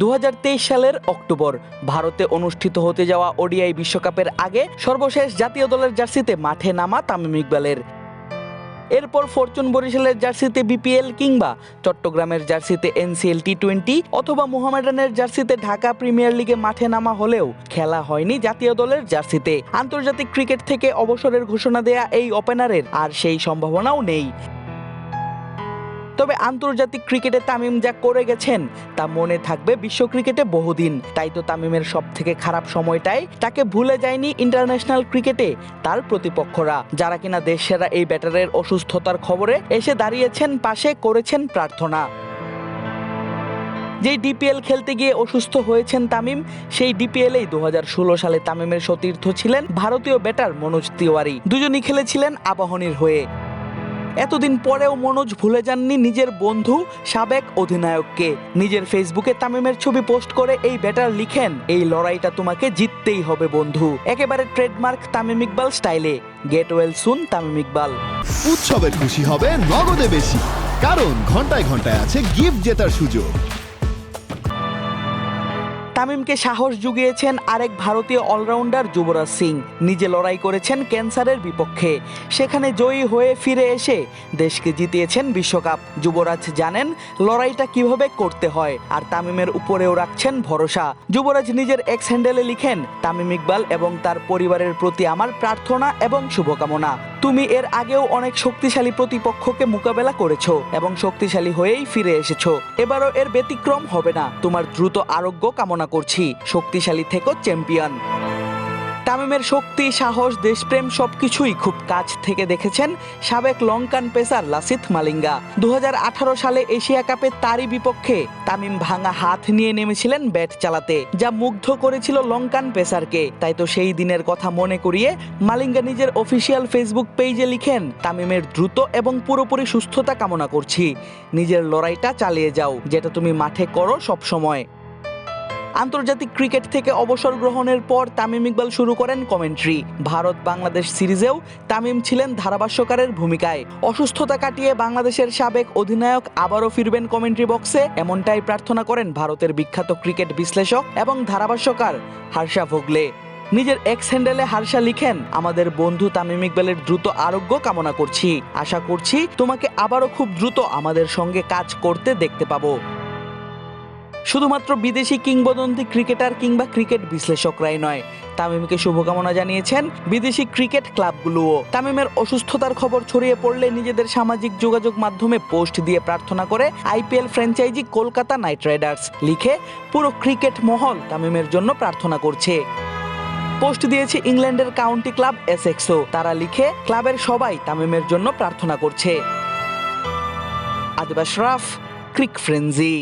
দু হাজার তেইশ সালের অক্টোবর, ভারতে অনুষ্ঠিত হতে যাওয়া ওডিআই বিশ্বকাপের আগে সর্বশেষ জাতীয় দলের জার্সিতে মাঠে নামা তামিম ইকবালের। এরপর ফরচুন বরিশালের জার্সিতে বিপিএল কিংবা চট্টগ্রামের জার্সিতে এনসিএল টি টোয়েন্টি অথবা মোহামেডানের জার্সিতে ঢাকা প্রিমিয়ার লিগে মাঠে নামা হলেও খেলা হয়নি জাতীয় দলের জার্সিতে। আন্তর্জাতিক ক্রিকেট থেকে অবসরের ঘোষণা দেয়া এই ওপেনারের আর সেই সম্ভাবনাও নেই। তবে আন্তর্জাতিক ক্রিকেটে তামিম যা করে গেছেন, তা মনে থাকবে বিশ্ব ক্রিকেটে বহুদিন। তাই তো তামিমের সব থেকে খারাপ সময়টাই তাকে ভুলে যায়নি ইন্টারন্যাশনাল ক্রিকেটে তার প্রতিপক্ষরা। যারা কিনা দেশ সেরা এই ব্যাটারের অসুস্থতার খবরে এসে দাঁড়িয়েছেন, পাশে করেছেন প্রার্থনা। যেই ডিপিএল খেলতে গিয়ে অসুস্থ হয়েছেন তামিম, সেই ডিপিএলেই দু হাজার ষোলো সালে তামিমের সতীর্থ ছিলেন ভারতীয় ব্যাটার মনোজ তিওয়ারি। দুজনই খেলেছিলেন আবাহনীর হয়ে। এতদিন পরেও মনোজ ভুলে যাননি নিজের বন্ধু, সাবেক অধিনায়ককে। নিজের ফেসবুকে তামিমের ছবি পোস্ট করে এই ব্যাটার লিখেন, এই লড়াইটা তোমাকে জিততেই হবে, বন্ধু। একেবারে ট্রেডমার্ক তামিম ইকবাল স্টাইলে। Get well soon, Tamim Iqbal. উৎসবের খুশি হবে নগদে বেশি, কারণ ঘন্টায় ঘন্টায় আছে গিফট জেতার সুযোগ। তামিমকে সাহস জুগিয়েছেন আরেক ভারতীয় অলরাউন্ডার যুবরাজ সিং। নিজে লড়াই করেছেন ক্যান্সারের বিপক্ষে। সেখানে জয়ী হয়ে ফিরে এসে দেশকে জিতিয়েছেন বিশ্বকাপ। যুবরাজ জানেন লড়াইটা কীভাবে করতে হয় আর তামিমের উপরেও রাখছেন ভরসা। যুবরাজ নিজের এক্স হ্যান্ডেলে লিখেন, তামিম ইকবাল এবং তার পরিবারের প্রতি আমার প্রার্থনা এবং শুভকামনা। তুমি এর আগেও অনেক শক্তিশালী প্রতিপক্ষকে মোকাবেলা করেছ এবং শক্তিশালী হয়েই ফিরে এসেছ। এবারও এর ব্যতিক্রম হবে না। তোমার দ্রুত আরোগ্য কামনা করছি। শক্তিশালী থেকো, চ্যাম্পিয়ন। তামিমের শক্তি, সাহস, দেশপ্রেম সবকিছুই খুব কাছ থেকে দেখেছেন সাবেক লঙ্কান পেসার লাসিথ মালিঙ্গা। দু হাজার আঠারো সালে এশিয়া কাপে তারই বিপক্ষে তামিম ভাঙা হাত নিয়ে নেমেছিলেন ব্যাট চালাতে, যা মুগ্ধ করেছিল লঙ্কান পেসারকে। তাই তো সেই দিনের কথা মনে করিয়ে মালিঙ্গা নিজের অফিসিয়াল ফেসবুক পেজে লিখেন, তামিমের দ্রুত এবং পুরোপুরি সুস্থতা কামনা করছি। নিজের লড়াইটা চালিয়ে যাও, যেটা তুমি মাঠে করো সব সময়। আন্তর্জাতিক ক্রিকেট থেকে অবসর গ্রহণের পর তামিম ইকবাল শুরু করেন কমেন্ট্রি। ভারত বাংলাদেশ সিরিজেও তামিম ছিলেন ধারাভাষ্যকারের ভূমিকায়। অসুস্থতা কাটিয়ে বাংলাদেশের সাবেক অধিনায়ক আবারও ফিরবেন কমেন্ট্রি বক্সে, এমনটাই প্রার্থনা করেন ভারতের বিখ্যাত ক্রিকেট বিশ্লেষক এবং ধারাভাষ্যকার হার্ষা ভোগলে। নিজের এক্স হ্যান্ডেলে হার্ষা লিখেন, আমাদের বন্ধু তামিম ইকবালের দ্রুত আরোগ্য কামনা করছি। আশা করছি তোমাকে আবারও খুব দ্রুত আমাদের সঙ্গে কাজ করতে দেখতে পাবো। শুধুমাত্র বিদেশি কিংবদন্তি ক্রিকেটার কিংবা ক্রিকেট বিশ্লেষকরাই নয়, তামিমকে শুভকামনা জানিয়েছেন বিদেশি ক্রিকেট ক্লাবগুলোও। তামিমের অসুস্থতার খবর ছড়িয়ে পড়লে নিজেদের সামাজিক যোগাযোগ মাধ্যমে পোস্ট দিয়ে প্রার্থনা করে IPL franchise Kolkata Knight Riders. লিখে, পুরো ক্রিকেট মহল তামিমের জন্য প্রার্থনা করছে। পোস্ট দিয়েছে ইংল্যান্ডের কাউন্টি ক্লাব এসেক্সও। তারা লিখে, ক্লাবের সবাই তামিমের জন্য প্রার্থনা করছে। আদিবা শরাফ ক্রিক ফ্রেন্জি